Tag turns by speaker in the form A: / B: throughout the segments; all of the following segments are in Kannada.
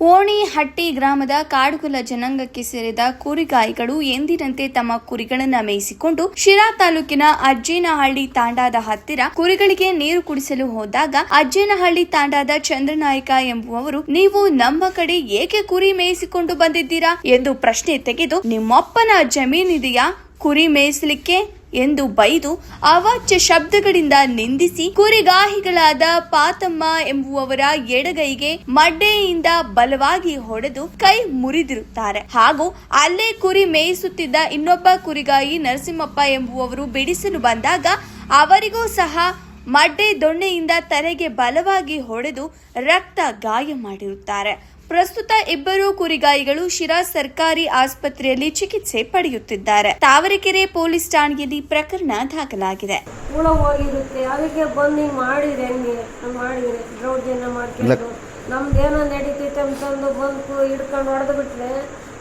A: ಓಣಿಹಟ್ಟಿ ಗ್ರಾಮದ ಕಾಡುಗುಲ ಜನಾಂಗಕ್ಕೆ ಸೇರಿದ ಕುರಿಗಾಯಿಗಳು ಎಂದಿನಂತೆ ತಮ್ಮ ಕುರಿಗಳನ್ನು ಮೇಯಿಸಿಕೊಂಡು ಶಿರಾ ತಾಲೂಕಿನ ಅಜ್ಜೇನಹಳ್ಳಿ ತಾಂಡಾದ ಹತ್ತಿರ ಕುರಿಗಳಿಗೆ ನೀರು ಕುಡಿಸಲು ಹೋದಾಗ ಅಜ್ಜೇನಹಳ್ಳಿ ತಾಂಡಾದ ಚಂದ್ರನಾಯಕ ಎಂಬುವವರು, ನೀವು ನಮ್ಮ ಕಡೆ ಏಕೆ ಕುರಿ ಮೇಯಿಸಿಕೊಂಡು ಬಂದಿದ್ದೀರಾ? ಎಂದು ಪ್ರಶ್ನೆ ತೆಗೆದು, ನಿಮ್ಮಪ್ಪನ ಜಮೀನಿದೆಯಾ? ಕುರಿ ಮೇಯಿಸಲಿಕ್ಕೆ ಎಂದು ಬೈದು ಅವಾಚ್ಯ ಶಬ್ದಗಳಿಂದ ನಿಂದಿಸಿ ಕುರಿಗಾಹಿಗಳಾದ ಪಾತಮ್ಮ ಎಂಬುವವರ ಎಡಗೈಗೆ ಮಡ್ಡೆಯಿಂದ ಬಲವಾಗಿ ಹೊಡೆದು ಕೈ ಮುರಿದಿರುತ್ತಾರೆ. ಹಾಗೂ ಅಲ್ಲೇ ಕುರಿ ಮೇಯಿಸುತ್ತಿದ್ದ ಇನ್ನೊಬ್ಬ ಕುರಿಗಾಯಿ ನರಸಿಂಹಪ್ಪ ಎಂಬುವವರು ಬಿಡಿಸಲು ಬಂದಾಗ ಅವರಿಗೂ ಸಹ ಮಡ್ಡೆ ದೊಣ್ಣೆಯಿಂದ ತಲೆಗೆ ಬಲವಾಗಿ ಹೊಡೆದು ರಕ್ತ ಗಾಯ ಮಾಡಿರುತ್ತಾರೆ. ಪ್ರಸ್ತುತ ಇಬ್ಬರು ಕುರಿಗಾಯಿಗಳು ಶಿರಾ ಸರ್ಕಾರಿ ಆಸ್ಪತ್ರೆಯಲ್ಲಿ ಚಿಕಿತ್ಸೆ ಪಡೆಯುತ್ತಿದ್ದಾರೆ. ತಾವರೆಕೆರೆ ಪೊಲೀಸ್ ಠಾಣೆಯಲ್ಲಿ ಪ್ರಕರಣ ದಾಖಲಾಗಿದೆ.
B: ಹುಳ ಹೋಗಿರುತ್ತೆ. ಅದಕ್ಕೆ ಬಂದು ಹಿಂಗೆ ಮಾಡಿದ್ರೆ ಹೆಂಗೆ. ಮಾಡಿದ್ರೆ ದೌರ್ಜನ್ಯ ಮಾಡ್ಕೊಂಡು. ನಮ್ದು ಏನೋ ನಡೀತೈತೆ ಅಂತಂದು ಬಂದು ಹಿಡ್ಕೊಂಡು ಹೊಡೆದು ಬಿಟ್ರೆ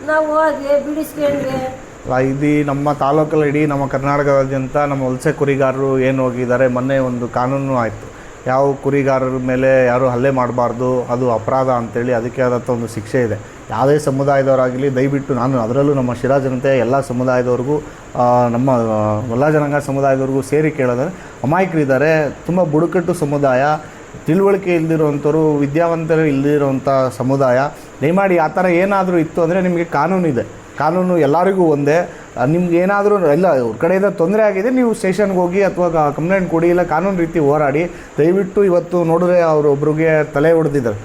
B: ನಾವು ಹೋಗಿ ಬಿಡಿಸ್ಕೊಂಡ್ರೆ.
C: ಅಲ್ಲ, ಇದು ನಮ್ಮ ತಾಲೂಕಲ್ಲಿ ಇಡೀ ನಮ್ಮ ಕರ್ನಾಟಕದಾದ್ಯಂತ ನಮ್ಮ ವಲಸೆ ಕುರಿಗಾರರು ಏನು ಹೋಗಿದ್ದಾರೆ ಮೊನ್ನೆ ಒಂದು ಕಾನೂನು ಆಯಿತು. ಯಾವ ಕುರಿಗಾರರ ಮೇಲೆ ಯಾರು ಹಲ್ಲೆ ಮಾಡಬಾರ್ದು, ಅದು ಅಪರಾಧ ಅಂತೇಳಿ ಅದಕ್ಕೆ ಆದಂಥ ಒಂದು ಶಿಕ್ಷೆ ಇದೆ. ಯಾವುದೇ ಸಮುದಾಯದವರಾಗಲಿ, ದಯವಿಟ್ಟು ನಾನು ಅದರಲ್ಲೂ ನಮ್ಮ ಶಿರಾ ಜನತೆ, ಎಲ್ಲ ಸಮುದಾಯದವ್ರಿಗೂ ನಮ್ಮ ಎಲ್ಲ ಜನಾಂಗ ಸಮುದಾಯದವ್ರಿಗೂ ಸೇರಿ ಕೇಳೋದ್ರೆ ಅಮಾಯಕರಿದ್ದಾರೆ ತುಂಬ ಬುಡಕಟ್ಟು ಸಮುದಾಯ, ತಿಳುವಳಿಕೆ ಇಲ್ದಿರೋವಂಥವ್ರು ವಿದ್ಯಾವಂತರು ಇಲ್ದಿರೋವಂಥ ಸಮುದಾಯ. ದಯಮಾಡಿ ಆ ಥರ ಏನಾದರೂ ಇತ್ತು ಅಂದರೆ ನಿಮಗೆ ಕಾನೂನಿದೆ. ಕಾನೂನು ಎಲ್ಲರಿಗೂ ಒಂದೇ. ನಿಮ್ಗೆ ಏನಾದರೂ ಎಲ್ಲ ಅವ್ರ ಕಡೆಯಿಂದ ತೊಂದರೆ ಆಗಿದೆ, ನೀವು ಸ್ಟೇಷನ್ಗೆ ಹೋಗಿ ಅಥವಾ ಕಂಪ್ಲೇಂಟ್ ಕೊಡಿ, ಇಲ್ಲ ಕಾನೂನು ರೀತಿ ಹೋರಾಡಿ, ದಯವಿಟ್ಟು ಇವತ್ತು ನೋಡಿದ್ರೆ ಅವರು ಒಬ್ರಿಗೆ ತಲೆ ಹೊಡೆದಿದ್ದಾರೆ.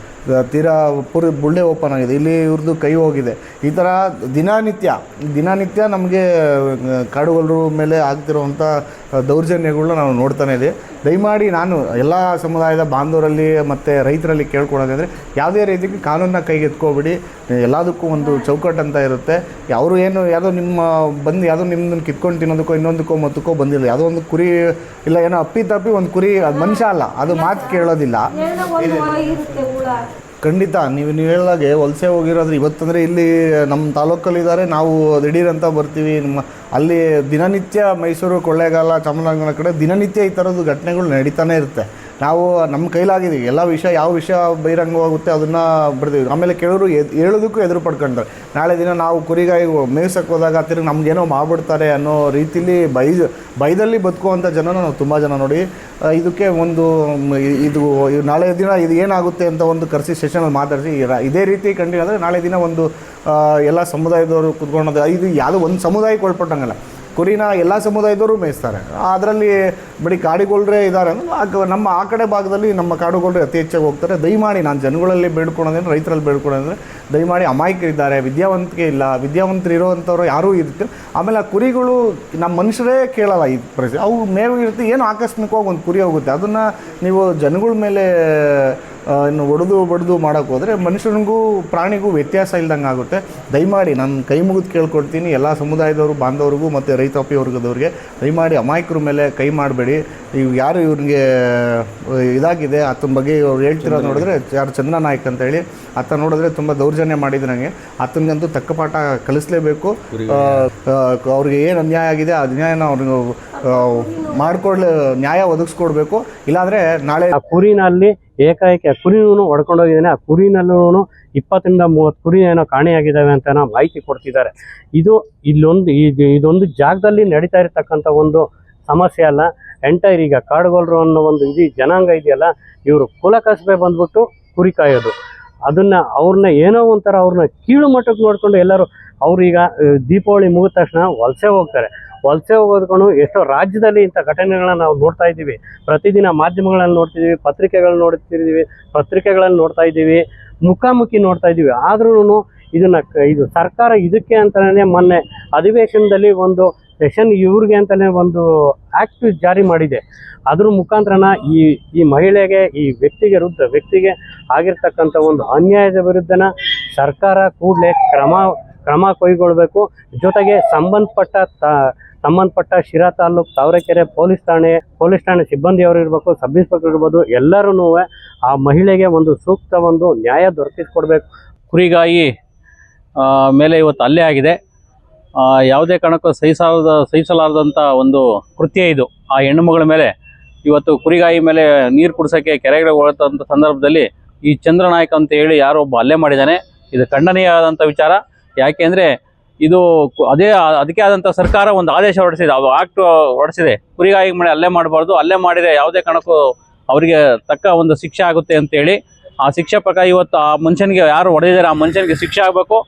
C: ತೀರಾ ಪುರಿ ಬುಳ್ಳೆ ಓಪನ್ ಆಗಿದೆ. ಇಲ್ಲಿ ಇವ್ರದ್ದು ಕೈ ಹೋಗಿದೆ. ಈ ಥರ ದಿನನಿತ್ಯ ದಿನನಿತ್ಯ ನಮಗೆ ಕಾಡುಗೊಲ್ಲರ ಮೇಲೆ ಆಗ್ತಿರುವಂಥ ದೌರ್ಜನ್ಯಗಳನ್ನ ನಾವು ನೋಡ್ತಾನೆ ಇದೆ ದಯಮಾಡಿ ನಾನು ಎಲ್ಲ ಸಮುದಾಯದ ಬಾಂಧವರಲ್ಲಿ ಮತ್ತು ರೈತರಲ್ಲಿ ಕೇಳ್ಕೊಳ್ಳೋದಂದರೆ ಯಾವುದೇ ರೀತಿಗೆ ಕಾನೂನನ್ನ ಕೈಗೆ ಎತ್ಕೋಬಿಡಿ ಎಲ್ಲದಕ್ಕೂ ಒಂದು ಚೌಕಟ್ಟು ಅಂತ ಇರುತ್ತೆ. ಅವರು ಏನು ಯಾವುದೋ ನಿಮ್ಮ ಬಂದು ಯಾವುದೋ ನಿಮ್ಮನ್ನು ಕಿತ್ಕೊಂಡು ತಿನ್ನೋದಕ್ಕೋ ಇನ್ನೊಂದಕ್ಕೋ ಮತ್ತಕ್ಕೋ ಬಂದಿಲ್ಲ. ಯಾವುದೋ ಒಂದು ಕುರಿ ಇಲ್ಲ ಏನೋ ಅಪ್ಪಿ ತಪ್ಪಿ ಒಂದು ಕುರಿ, ಅದು ಮನುಷ್ಯ ಅಲ್ಲ. ಅದು ಮಾತು ಕೇಳೋದಿಲ್ಲ. ಖಂಡಿತ ನೀವು ನೀವು ಹೇಳಿದಾಗೆ ವಲಸೆ ಹೋಗಿರೋದ್ರೆ ಇವತ್ತಂದರೆ ಇಲ್ಲಿ ನಮ್ಮ ತಾಲೂಕಲ್ಲಿದ್ದಾರೆ. ನಾವು ದಿಢೀರಂತ ಬರ್ತೀವಿ. ನಿಮ್ಮ ಅಲ್ಲಿ ದಿನನಿತ್ಯ ಮೈಸೂರು, ಕೊಳ್ಳೇಗಾಲ, ಚಾಮರಾಜನಗರ ಕಡೆ ದಿನನಿತ್ಯ ಈ ಥರದ್ದು ಘಟನೆಗಳು ನಡೀತಾನೆ ಇರುತ್ತೆ. ನಾವು ನಮ್ಮ ಕೈಲಾಗಿದ್ದೀವಿ ಎಲ್ಲ ವಿಷಯ ಯಾವ ವಿಷಯ ಬಹಿರಂಗವಾಗುತ್ತೆ ಅದನ್ನು ಬರ್ತೀವಿ ಆಮೇಲೆ ಕೆಲವರು ಎದ್ ಹೇಳೋದಕ್ಕೂ ಎದುರು ಪಡ್ಕೊಂತಾರೆ ನಾಳೆ ದಿನ ನಾವು ಕುರಿಗಾಯಿ ಮೇಯ್ಸಕ್ಕೆ ಹೋದಾಗ ತಿರುಗಿ ನಮಗೇನೋ ಮಾಡ್ಬಿಡ್ತಾರೆ ಅನ್ನೋ ರೀತಿಲಿ ಬೈದು, ಬೈದಲ್ಲಿ ಬದುಕುವಂಥ ಜನನ ನಾವು ತುಂಬ ಜನ ನೋಡಿ. ಇದಕ್ಕೆ ಒಂದು ಇದು ನಾಳೆ ದಿನ ಇದು ಏನಾಗುತ್ತೆ ಅಂತ ಒಂದು ಕರೆಸಿ ಸೆಷನಲ್ಲಿ ಮಾತಾಡಿಸಿ ಇದೇ ರೀತಿ ಕಂಟಿನ್ಯೂ ಅಂದರೆ ನಾಳೆ ದಿನ ಒಂದು ಎಲ್ಲ ಸಮುದಾಯದವರು ಕುತ್ಕೊಳ್ಳೋದು ಇದು ಯಾವುದೋ ಒಂದು ಸಮುದಾಯಕ್ಕೆ ಒಳಪಟ್ಟಂಗಲ್ಲ. ಕುರಿನ ಎಲ್ಲ ಸಮುದಾಯದವರು ಮೇಯಿಸ್ತಾರೆ. ಅದರಲ್ಲಿ ಬರೀ ಕಾಡುಗೊಳ್ರೇ ಇದ್ದಾರೆ ಅಂದ್ರೆ ನಮ್ಮ ಆ ಕಡೆ ಭಾಗದಲ್ಲಿ ನಮ್ಮ ಕಾಡುಗೊಳ್ರೆ ಅತಿ ಹೆಚ್ಚಾಗಿ ಹೋಗ್ತಾರೆ. ದಯಮಾಡಿ ನಾನು ಜನಗಳಲ್ಲಿ ಬೇಡ್ಕೊಳೋದೇನು ರೈತರಲ್ಲಿ ಬೇಡ್ಕೊಳೋದಂದ್ರೆ ದಯಮಾಡಿ ಅಮಾಯಕರಿದ್ದಾರೆ, ವಿದ್ಯಾವಂತಿಕೆ ಇಲ್ಲ, ವಿದ್ಯಾವಂತರು ಇರೋವಂಥವ್ರು ಯಾರೂ ಇರುತ್ತೆ ಆಮೇಲೆ ಆ ಕುರಿಗಳು ನಮ್ಮ ಮನುಷ್ಯರೇ ಕೇಳಲ್ಲ ಈ ಪರಿಸ್ಥಿತಿ. ಅವು ಮೇವು ಇರುತ್ತೆ, ಏನು ಆಕಸ್ಮಿಕವಾಗಿ ಒಂದು ಕುರಿ ಹೋಗುತ್ತೆ. ಅದನ್ನು ನೀವು ಜನಗಳ ಮೇಲೆ ಇನ್ನು ಒಡೆದು ಒಡೆದು ಮಾಡೋಕ್ಕೆ ಹೋದರೆ ಮನುಷ್ಯನಿಗೂ ಪ್ರಾಣಿಗೂ ವ್ಯತ್ಯಾಸ ಇಲ್ದಂಗೆ ಆಗುತ್ತೆ. ದಯಮಾಡಿ ನಾನು ಕೈ ಮುಗಿದು ಕೇಳ್ಕೊಡ್ತೀನಿ. ಎಲ್ಲ ಸಮುದಾಯದವರು, ಬಾಂಧವರಿಗೂ ಮತ್ತು ರೈತಾಪಿ ವರ್ಗದವ್ರಿಗೆ ದಯಮಾಡಿ ಅಮಾಯಕರ ಮೇಲೆ ಕೈ ಮಾಡಬೇಡಿ. ಇವು ಯಾರು ಇವ್ರಿಗೆ ಇದಾಗಿದೆ ಆತನ ಬಗ್ಗೆ ಅವ್ರು ಹೇಳ್ತಿರೋದು ನೋಡಿದ್ರೆ ಯಾರು ಚಂದ್ರ ನಾಯ್ಕ್ ಅಂತ ಹೇಳಿ ಆತ ನೋಡಿದ್ರೆ ತುಂಬ ದೌರ್ಜನ್ಯ ಮಾಡಿದ್ರು ನನಗೆ ಆತನಿಗಂತೂ ತಕ್ಕ ಪಾಠ ಕಲಿಸ್ಲೇಬೇಕು. ಅವ್ರಿಗೆ ಏನು ಅನ್ಯಾಯ ಆಗಿದೆ ಆ ಅನ್ಯಾಯನ ಅವ್ರಿಗೆ ಮಾಡಿಕೊಡ್ಲಿ ನ್ಯಾಯ ಒದಗಿಸ್ಕೊಡ್ಬೇಕು. ಇಲ್ಲಾಂದರೆ ನಾಳೆ
D: ಆ ಕುರಿನಲ್ಲಿ ಏಕಾಏಕಿ ಆ ಕುರಿನೂ ಹೊಡ್ಕೊಂಡೋಗಿದ್ದಾನೆ. ಆ ಕುರಿನಲ್ಲೂ ಇಪ್ಪತ್ತರಿಂದ ಮೂವತ್ತು ಕುರಿ ಏನೋ ಕಾಣೆಯಾಗಿದ್ದಾವೆ ಅಂತ ಏನೋ ಮಾಹಿತಿ ಕೊಡ್ತಿದ್ದಾರೆ. ಇದು ಇಲ್ಲೊಂದು ಇದು ಇದೊಂದು ಜಾಗದಲ್ಲಿ ನಡೀತಾ ಇರತಕ್ಕಂಥ ಒಂದು ಸಮಸ್ಯೆ ಅಲ್ಲ. ಎಂಟೈರ್ ಈಗ ಕಾಡುಗೊಲ್ಲರು ಅನ್ನೋ ಒಂದು ಇದು ಜನಾಂಗ ಇದೆಯಲ್ಲ, ಇವರು ಕುಲ ಕಸಬೆ ಬಂದ್ಬಿಟ್ಟು ಕುರಿ ಕಾಯೋದು. ಅದನ್ನ ಅವ್ರನ್ನ ಏನೋ ಒಂಥರ ಅವ್ರನ್ನ ಕೀಳು ಮಟ್ಟಕ್ಕೆ ನೋಡಿಕೊಂಡು ಎಲ್ಲರೂ ಅವ್ರೀಗ ದೀಪಾವಳಿ ಮುಗಿದ ತಕ್ಷಣ ವಲಸೆ ಹೋಗ್ತಾರೆ. ವಲಸೆ ಹೋಗೋದ್ಕೊಂಡು ಎಷ್ಟೋ ರಾಜ್ಯದಲ್ಲಿ ಇಂಥ ಘಟನೆಗಳನ್ನ ನಾವು ನೋಡ್ತಾ ಇದ್ದೀವಿ. ಪ್ರತಿದಿನ ಮಾಧ್ಯಮಗಳಲ್ಲಿ ನೋಡ್ತಿದ್ದೀವಿ ಪತ್ರಿಕೆಗಳನ್ನ ನೋಡ್ತಿದ್ದೀವಿ, ಪತ್ರಿಕೆಗಳಲ್ಲಿ ನೋಡ್ತಾ ಇದ್ದೀವಿ, ಮುಖಾಮುಖಿ ನೋಡ್ತಾ ಇದ್ದೀವಿ. ಆದ್ರೂ ಇದನ್ನ ಇದು ಸರ್ಕಾರ ಇದಕ್ಕೆ ಅಂತಾನೆ ಮೊನ್ನೆ ಅಧಿವೇಶನದಲ್ಲಿ ಒಂದು ಸೆಷನ್ ಇವ್ರಿಗೆ ಅಂತಲೇ ಒಂದು ಆಕ್ಟ್ ಜಾರಿ ಮಾಡಿದೆ. ಅದ್ರ ಮುಖಾಂತರನ ಈ ಈ ಮಹಿಳೆಗೆ, ಈ ವ್ಯಕ್ತಿಗೆ ವಿರುದ್ಧ ವ್ಯಕ್ತಿಗೆ ಆಗಿರ್ತಕ್ಕಂಥ ಒಂದು ಅನ್ಯಾಯದ ವಿರುದ್ಧನ ಸರ್ಕಾರ ಕೂಡಲೇ ಕ್ರಮ ಕ್ರಮ ಕೈಗೊಳ್ಳಬೇಕು ಜೊತೆಗೆ ಸಂಬಂಧಪಟ್ಟ ಸಂಬಂಧಪಟ್ಟ ಶಿರಾ ತಾಲೂಕು ತಾವರೆಕೆರೆ ಪೊಲೀಸ್ ಠಾಣೆ ಪೊಲೀಸ್ ಠಾಣೆ ಸಿಬ್ಬಂದಿಯವರು ಇರಬೇಕು, ಸಬ್ ಇನ್ಸ್ಪೆಕ್ಟರ್ ಇರ್ಬೋದು ಎಲ್ಲರೂ ಆ ಮಹಿಳೆಗೆ ಒಂದು ಸೂಕ್ತ ಒಂದು ನ್ಯಾಯ ದೊರಕಿಸ್ಕೊಡ್ಬೇಕು.
E: ಕುರಿಗಾಯಿ ಮೇಲೆ ಇವತ್ತು ಅಲ್ಲೇ ಆಗಿದೆ. ಯಾವುದೇ ಕಾರಣಕ್ಕೂ ಸಹಿಸಲಾರದ ಸಹಿಸಲಾರದಂಥ ಒಂದು ಕೃತ್ಯ ಇದು. ಆ ಹೆಣ್ಣುಮಗಳ ಮೇಲೆ ಇವತ್ತು ಕುರಿಗಾಯಿ ಮೇಲೆ ನೀರು ಕುಡಿಸೋಕ್ಕೆ ಕೆರೆಗಳಿಗೆ ಹೋಗುತ್ತಂಥ ಸಂದರ್ಭದಲ್ಲಿ ಈ ಚಂದ್ರನಾಯಕ ಅಂತ ಹೇಳಿ ಯಾರೋ ಒಬ್ಬ ಹಲ್ಲೆ ಮಾಡಿದ್ದಾನೆ. ಇದು ಖಂಡನೀಯವಾದಂಥ ವಿಚಾರ. ಯಾಕೆಂದರೆ ಇದು ಅದೇ ಅದಕ್ಕೆ ಆದಂಥ ಸರ್ಕಾರ ಒಂದು ಆದೇಶ ಹೊರಡಿಸಿದೆ. ಅದು ಆಕ್ಟ್ ಹೊರಡಿಸಿದೆ. ಕುರಿಗಾಯಿ ಮೇಲೆ ಅಲ್ಲೇ ಮಾಡಬಾರ್ದು. ಅಲ್ಲೇ ಮಾಡಿದರೆ ಯಾವುದೇ ಕಾರಣಕ್ಕೂ ಅವರಿಗೆ ತಕ್ಕ ಒಂದು ಶಿಕ್ಷೆ ಆಗುತ್ತೆ ಅಂತೇಳಿ ಆ ಶಿಕ್ಷೆ ಪ್ರಕಾರ ಇವತ್ತು ಆ ಮನುಷ್ಯನಿಗೆ ಯಾರು ಹೊಡೆದಿದ್ದಾರೆ, ಆ ಮನುಷ್ಯನಿಗೆ ಶಿಕ್ಷೆ ಆಗಬೇಕು.